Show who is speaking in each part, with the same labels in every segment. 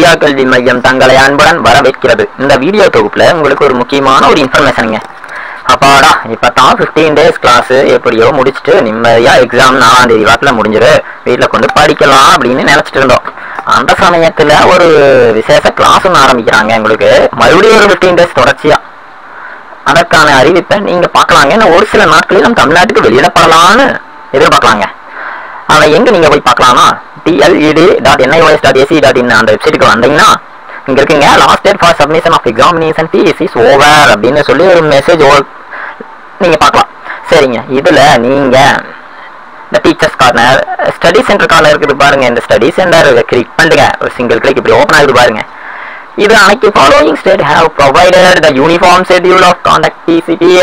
Speaker 1: Media கல்வி மையம் தங்களை அன்புடன் வரவேற்கிறது. இந்த வீடியோ தொகுப்புல உங்களுக்கு ஒரு முக்கியமான ஒரு இன்ஃபர்மேஷனுங்க அப்பாடா இப்பதான் ஃபிஃப்டீன் டேஸ் கிளாஸ் எப்படியோ முடிச்சுட்டு நிம்மதியா எக்ஸாம் நாலாம் தேதி வாக்கில் முடிஞ்சிரு. வீட்டுல கொண்டு படிக்கலாம் அப்படின்னு நினைச்சிட்டு இருந்தோம். அந்த சமயத்துல ஒரு விசேஷ கிளாஸ் ஒன்று ஆரம்பிக்கிறாங்க உங்களுக்கு மறுபடியும் ஒரு ஃபிஃப்டீன் டேஸ் தொடர்ச்சியா. அதற்கான அறிவிப்பை நீங்க பார்க்கலாங்க. இன்னும் ஒரு சில நாட்களில் நம்ம தமிழ்நாட்டுக்கு வெளியிடப்படலாம்னு எதிர்பார்க்கலாங்க. அதை எங்கே நீங்கள் போய் பார்க்கலாம்னா DLED dot NIOS dot AC dot in அந்த வெப்சைட்டுக்கு வந்தீங்கன்னா இங்கே இருக்குங்க last date for submission of examination DS is over அப்படின்னு சொல்லி ஒரு மெசேஜ் நீங்கள் பார்க்கலாம். சரிங்க. இதில் நீங்கள் இந்த teachers corner study centre corner இருக்குது பாருங்க. இந்த ஸ்டடி சென்டர் கிளிக் பண்ணுங்க. ஒரு சிங்கிள் கிளிக் இப்படி ஓப்பன் ஆகுது பாருங்க. இது அன்னைக்கு following state have provided the uniform schedule of conduct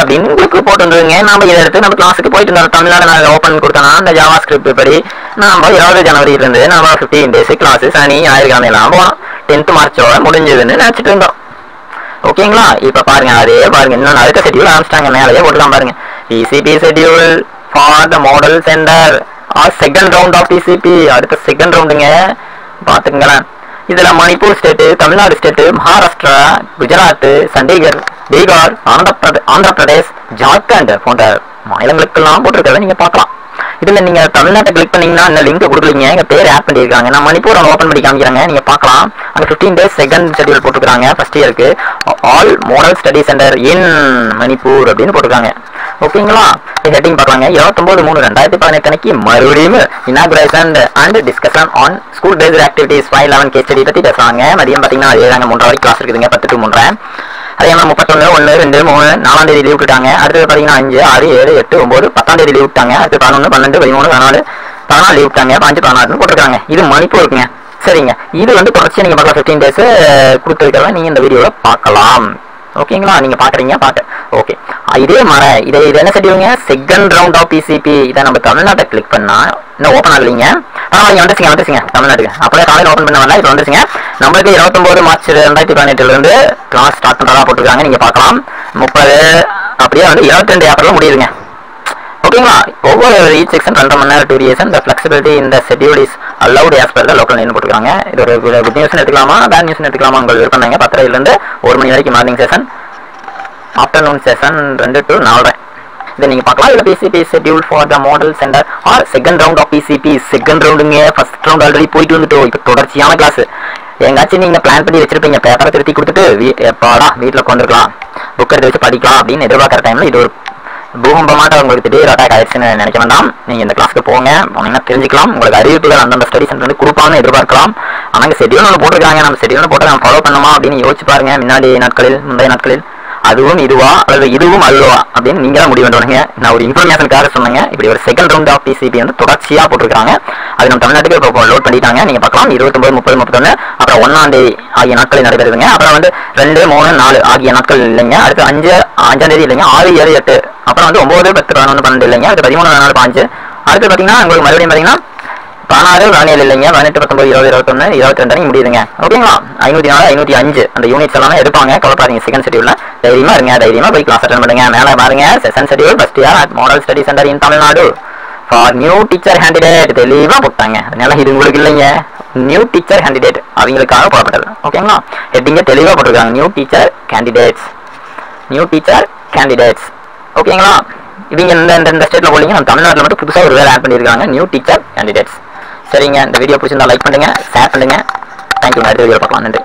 Speaker 1: அப்படின்னு உங்களுக்கு போட்டுருந்துருங்க நம்ம இதை எடுத்து நம்ம கிளாஸுக்கு போயிட்டு இருந்தோம் தமிழ்நாடு நான் ஓப்பன் கொடுத்தோம்னா அந்த ஜாவா ஸ்கிரிப்ட் படி நம்ம இருபது ஜனவரி இருந்து நம்ம ஃபிஃப்டீன் டேஸ் கிளாஸ் சனி ஞாயிற்றுக்கிழமை எல்லாம் போனோம். டென்த் மார்ச்சோட முடிஞ்சதுன்னு நினச்சிட்டு இருந்தோம். ஓகேங்களா இப்போ பாருங்க அதே பாருங்க இன்னும் அடுத்த ஷெட்யூல் ஆரம்பிச்சிட்டாங்க. மேலேயே போட்டுலாம் பாருங்க. DCP schedule for the model centre are second round of DCP அடுத்த செகண்ட் ரவுண்டுங்க பார்த்துக்கங்களேன் இதில் மணிப்பூர் ஸ்டேட்டு தமிழ்நாடு ஸ்டேட்டு மகாராஷ்டிரா குஜராத் சண்டிகர் பீகார் ஆந்திர ஆந்திர பிரதேஷ் ஜார்க்கண்ட் போன்ற மாநிலங்களுக்கெல்லாம் போட்டிருக்கிறத நீங்கள் பார்க்கலாம். இதில் நீங்கள் தமிழ்நாட்டை கிளிக் பண்ணீங்கன்னா இந்த லிங்க் கொடுக்குறீங்க எங்கள் பேர் ஆட் பண்ணியிருக்காங்க. நான் மணிப்பூர் ஓப்பன் பண்ணி காமிக்கிறாங்க. நீங்கள் பார்க்கலாம். அங்கே ஃபிஃப்டீன் டேஸ் செகண்ட் ஷெட்யூல் போட்டுருக்காங்க ஃபர்ஸ்ட் இயருக்கு all model study centre in Manipur அப்படின்னு போட்டிருக்காங்க. ஓகேங்களா? ஹெட்டிங் பார்க்கலாங்க. இருபத்தொன்பது மூணு ரெண்டாயிரத்தி பதினெட்டு அன்னைக்கு மறுபடியும் inauguration and discussion on school based activities five eleven case study பத்தி மதியம் பார்த்தீங்கன்னா அதே தாங்க. மூன்றரை வரைக்கும் கிளாஸ் இருக்குதுங்க. பத்து டு மூன்றரை. அதே மாதிரி முப்பத்தொன்று ஒன்று ரெண்டு மூணு நாலாம் தேதி லீவ் விட்டுட்டாங்க. அடுத்தது பார்த்தீங்கன்னா அஞ்சு ஆறு ஏழு எட்டு ஒம்பது பத்தாம் தேதி லீவ் விட்டாங்க. அடுத்து பதினொன்று பன்னெண்டு பதிமூணு பதினாலு பதினாலு லீவ் விட்டாங்க. பாஞ்சு பதினாறுன்னு போட்டிருக்காங்க. இது மணிப்பூருக்குங்க சரிங்க. இது வந்து தொடர்ச்சியாக நீங்கள் பார்க்கலாம். ஃபிஃப்டீன் டேஸ் கொடுத்துருக்கிறத நீங்கள் இந்த வீடியோவில் பார்க்கலாம். ஓகேங்களா? நீங்கள் பார்க்குறீங்க பாட்டு ஓகே இதே மர இதை இது என்ன செய்வீங்க செகண்ட் ரவுண்ட் ஆஃப் பிசிபி இதை நம்ம தமிழ்நாட்டை கிளிக் பண்ணால் இன்னும் ஓப்பன் ஆகலைங்க. பரவாயில்ல வந்துருச்சுங்க வந்துருச்சுங்க. தமிழ்நாட்டுக்கு. அப்படியே காலையில் ஓப்பன் பண்ண வரல இப்போ வந்துருச்சுங்க. நம்மளுக்கு இருபத்தொம்போது மார்ச் ரெண்டாயிரத்தி பதினெட்டுலேருந்து கிளாஸ் ஸ்டார்ட் பண்ணுறதா போட்டிருக்காங்க. நீங்கள் பார்க்கலாம். முப்பது அப்படியே வந்து இருபத்தி ரெண்டு ஏப்ரல் முடியுதுங்க. ஓகேங்களா ஒவ்வொரு ஈச் செக்ஷன் ரெண்டு மணி நேரம் டூரியேஷன் இந்த ஃபிளெக்சிபிலிட்டி இந்த schedule is allowed as per local name போட்டுருக்காங்க. இது ஒரு குட் நியூஸ் எடுத்துக்கலாமா? பேட் நியூஸ் எடுத்துக்கலாமா உங்களுக்கு விருப்பம் தாங்க பத்தரையிலேருந்து ஒரு மணி வரைக்கும் மார்னிங் செஷன் ஆஃப்டர்நூன் செஷன் ரெண்டு டு நாலரை. இதை நீங்கள் பார்க்கலாம். இல்லை PCP schedule for the model centre are second round of PCP second ரவுண்டுங்க first round already போயிட்டு வந்துட்டோம். இப்போ தொடர்ச்சியான கிளாஸ் எங்காச்சும் நீங்கள் பிளான் பண்ணி வச்சிருப்பீங்க. பேப்பரை திருத்தி கொடுத்துட்டு வீ எப்பாடா வீட்டில் உட்காந்துருக்கலாம் புக் எடுத்து வச்சு படிக்கலாம் அப்படின்னு எதிர்பார்க்குற டைமில் இது ஒரு பூகம்பமாக உங்களுக்கு திடீர் அட்டாக் ஆயிடுச்சுன்னு நினைக்க வேண்டாம். நீங்கள் இந்த கிளாஸ்க்கு போங்க. போனீங்கன்னா தெரிஞ்சுக்கலாம். உங்களுக்கு அறிவிப்புகள் அந்தந்த ஸ்டடி சென்டர் வந்து கொடுப்பாங்கன்னு எதிர்பார்க்கலாம். ஆனால் செடியூல் ஒன்று போட்டிருக்காங்க. நம்ம செடியூல் போட்டு நம்ம ஃபாலோ பண்ணுமா அப்படின்னு யோசிச்சு பாருங்க. முன்னாடி நாட்களில் முந்தைய நாட்களில். அதுவும் இதுவா அல்லது இதுவும் அல்லவா அப்படின்னு நீங்க தான் முடிவு பண்ணுறீங்க நான் ஒரு இன்ஃபர்மேஷனுக்காக சொன்னேங்க. இப்படி ஒரு செகண்ட் ரவுண்ட் ஆஃப் டிசிபி வந்து தொடர்ச்சியாக போட்டிருக்காங்க. அது நம்ம தமிழ்நாட்டுக்கு இப்போ லோட் பண்ணிட்டாங்க. நீங்கள் பார்க்கலாம். இருபத்தொம்பது முப்பது முப்பத்தொன்று அப்புறம் ஒன்றாம் தேதி ஆகிய நாட்களில் நடைபெறுதுங்க. அப்புறம் வந்து ரெண்டு மூணு நாலு ஆகிய நாட்கள் இல்லைங்க. அடுத்து அஞ்சு அஞ்சாம் தேதி இல்லைங்க. ஆறு ஏழு எட்டு. அப்புறம் வந்து ஒம்பது பத்து பதினொன்று பன்னெண்டு இல்லைங்க. அடுத்து பதிமூணு நாலு பாஞ்சு அடுத்து பார்த்தீங்கன்னா உங்களுக்கு மறுபடியும் பார்த்தீங்கன்னா பதினாறு பதினேழு இல்லைங்க. பதினெட்டு பத்தொன்பது இருபது இருபத்தொன்னு இருபத்தி ரெண்டு முடியுதுங்க. ஓகேங்களா ஐநூற்றி நாலு ஐநூற்றி அஞ்சு. அந்த யூனிட்ஸ் எல்லாமே எடுப்பாங்க. கவலைப்படாதீங்க. செகண்ட் ஷெட்யூல்ல தைரியமா இருங்க. தைரியமா போய் கிளாஸ் அட்டன் பண்ணுங்க. மேலே பாருங்க. Session schedule first year at model study centre in Tamil Nadu for new teacher candidate தெளிவாக போட்டாங்க. அதனால இது உங்களுக்கு இல்லைங்க. நியூ டீச்சர் கேண்டிடேட் அவங்களுக்காக போடப்பட்டது. ஓகேங்களா ஹெட்டிங்க தெளிவாக போட்டிருக்காங்க. New teacher candidates new teacher candidates ஓகேங்களா இவங்க இந்த இந்த ஸ்டேட்டில் ஸ்டேட்ல போலீங்க நம்ம தமிழ்நாட்டில் மட்டும் புதுசாக ஒரு வேலை ஆட் பண்ணியிருக்காங்க. நியூ டீச்சர் கேண்டிடேட்ஸ் சரிங்க இந்த வீடியோ பிடிச்சிருந்தா லைக் பண்ணுங்க ஷேர் பண்ணுங்கள் தேங்க்யூ அடுத்த வீடியோ பார்க்கலாம். நன்றி.